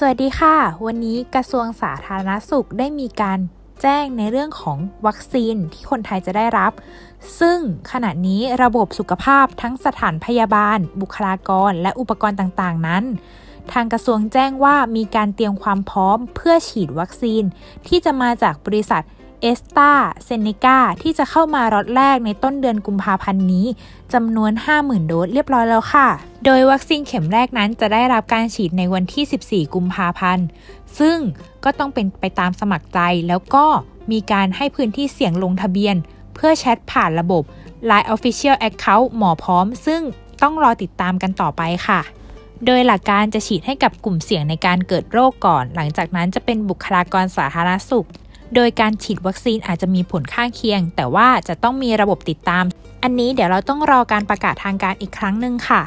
สวัสดีค่ะ วันนี้กระทรวงสาธารณสุขได้มีการแจ้งในเรื่องของวัคซีนที่คนไทยจะได้รับ ซึ่งขณะนี้ระบบสุขภาพทั้งสถานพยาบาล บุคลากร และอุปกรณ์ต่างๆ นั้น ทางกระทรวงแจ้งว่ามีการเตรียมความพร้อมเพื่อฉีดวัคซีน ที่จะมาจากบริษัท เอสตาเซเนกาที่จะเข้ามาล็อตแรกในต้นเดือนกุมภาพันธ์นี้จำนวน 50,000 โดสเรียบร้อยแล้วค่ะ โดยวัคซีนเข็มแรกนั้นจะได้รับการฉีดในวันที่ 14 กุมภาพันธ์ ซึ่งก็ต้องเป็นไปตามสมัครใจแล้วก็มีการให้พื้นที่เสี่ยงลงทะเบียน เพื่อแชทผ่านระบบ Line Official Account หมอพร้อม ซึ่งต้องรอติดตามกันต่อไปค่ะโดยหลักการจะฉีดให้กับกลุ่มเสี่ยงในการเกิดโรคก่อน หลังจากนั้นจะเป็นบุคลากรสาธารณสุข โดยการฉีดวัคซีนอาจจะมีผลข้างเคียง แต่ว่าจะต้องมีระบบติดตาม อันนี้เดี๋ยวเราต้องรอการประกาศทางการอีกครั้งหนึ่งค่ะ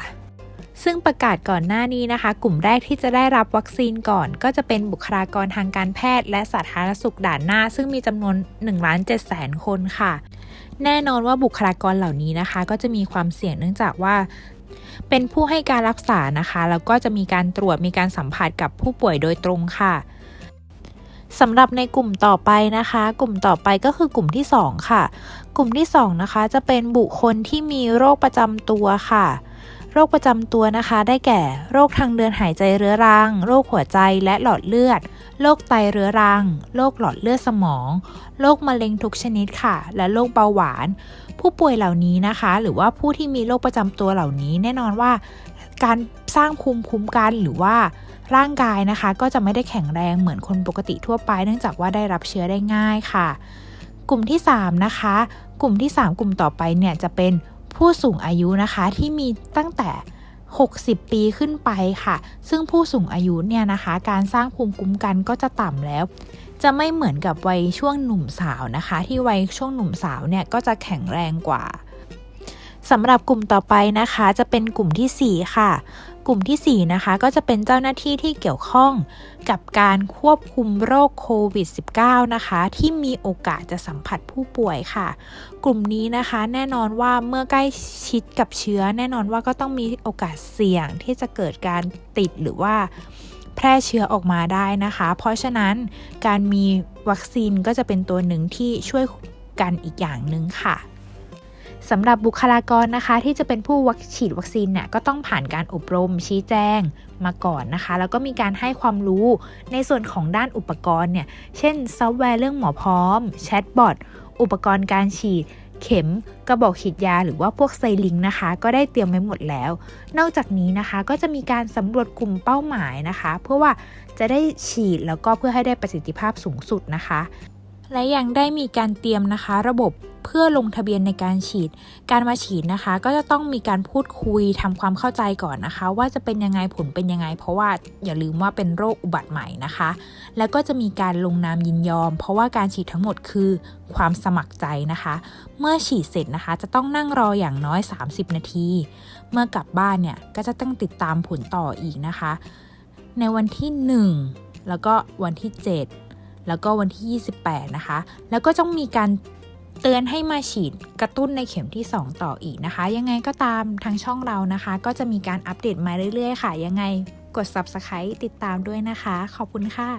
ซึ่งประกาศก่อนหน้านี้นะคะ กลุ่มแรกที่จะได้รับวัคซีนก่อน ก็จะเป็นบุคลากรทางการแพทย์ และสาธารณสุขด่านหน้า ซึ่งมีจำนวน1ล้าน7แสนคนค่ะ แน่นอนว่าบุคลากรเหล่านี้นะคะ ก็จะมีความเสี่ยงเนื่องจากว่าเป็นผู้ให้การรักษานะคะ แล้วก็จะมีการตรวจมีการสัมผัสกับผู้ป่วยโดยตรงค่ะ สำหรับในกลุ่มต่อไปนะคะ กลุ่มต่อไปก็คือกลุ่มที่ 2 ค่ะ กลุ่มที่ 2 นะคะ จะเป็นบุคคลที่มีโรคประจำตัวค่ะ โรคประจำตัวนะคะ ได้แก่ โรคทางเดินหายใจเรื้อรัง โรคหัวใจและหลอดเลือด โรคไตเรื้อรัง โรคหลอดเลือดสมอง โรคมะเร็งทุกชนิดค่ะ และโรคเบาหวาน ผู้ป่วยเหล่านี้นะคะ หรือว่าผู้ที่มีโรคประจำตัวเหล่านี้แน่นอนว่า การสร้างภูมิคุ้มกันหรือว่าร่างกายนะคะ ก็จะไม่ได้แข็งแรงเหมือนคนปกติทั่วไป เนื่องจากว่าได้รับเชื้อได้ง่ายค่ะ กลุ่มที่ 3 นะคะ กลุ่มที่ 3 กลุ่มต่อไปเนี่ยจะเป็นผู้สูงอายุนะคะที่มีตั้งแต่ 60 ปีขึ้นไปค่ะ ซึ่งผู้สูงอายุเนี่ยนะคะ การสร้างภูมิคุ้มกันก็จะต่ำแล้ว จะไม่เหมือนกับวัยช่วงหนุ่มสาวนะคะ ที่วัยช่วงหนุ่มสาวเนี่ยก็จะแข็งแรงกว่า สำหรับกลุ่มต่อไปนะคะจะเป็นกลุ่มที่ 4 ค่ะ กลุ่มที่ 4 นะคะก็จะเป็นเจ้าหน้าที่ที่เกี่ยวข้องกับการควบคุมโรคโควิด -19 นะคะ ที่มีโอกาสจะสัมผัสผู้ป่วยค่ะ กลุ่มนี้นะคะแน่นอนว่าเมื่อใกล้ชิดกับเชื้อ แน่นอนว่าก็ต้องมีโอกาสเสี่ยงที่จะเกิดการติดหรือว่าแพร่เชื้อออกมาได้นะคะ เพราะฉะนั้นการมีวัคซีนก็จะเป็นตัวหนึ่งที่ช่วยกันอีกอย่างหนึ่งค่ะ สำหรับบุคลากรนะคะ ที่จะเป็นผู้วัคฉีดวัคซีนเนี่ยก็ต้องผ่านการอบรมชี้แจงมาก่อนนะคะ แล้วก็มีการให้ความรู้ในส่วนของด้านอุปกรณ์เนี่ยเช่นซอฟต์แวร์เรื่องหมอพร้อมแชทบอทอุปกรณ์การฉีด เข็มกระบอกฉีดยาหรือว่าพวกไซลิงนะคะ ก็ได้เตรียมไว้หมดแล้ว นอกจากนี้นะคะก็จะมีการสำรวจกลุ่มเป้าหมายนะคะ เพื่อว่าจะได้ฉีดแล้วก็เพื่อให้ได้ประสิทธิภาพสูงสุดนะคะ และยังได้มีการเตรียมนะคะ ระบบเพื่อลงทะเบียนในการฉีด การมาฉีดนะคะ ก็จะต้องมีการพูดคุยทำความเข้าใจก่อนนะคะ ว่าจะเป็นยังไงผลเป็นยังไง เพราะว่าอย่าลืมว่าเป็นโรคอุบัติใหม่นะคะ แล้วก็จะมีการลงนามยินยอม เพราะว่าการฉีดทั้งหมดคือความสมัครใจนะคะ เมื่อฉีดเสร็จนะคะ จะต้องนั่งรออย่างน้อย 30 นาที เมื่อกลับบ้านเนี่ยก็จะต้องติดตามผลต่ออีกนะคะ ในวันที่ 1 แล้วก็วันที่ 7 แล้วก็วันที่ 28 นะคะ แล้วก็ต้องมีการเตือนให้มาฉีดกระตุ้นในเข็มที่ 2 ต่ออีกนะคะ ยังไงก็ตามทางช่องเรานะคะ ก็จะมีการอัปเดตมาเรื่อยๆ ค่ะ ยังไงกด subscribe ติดตามด้วยนะคะ ขอบคุณค่ะ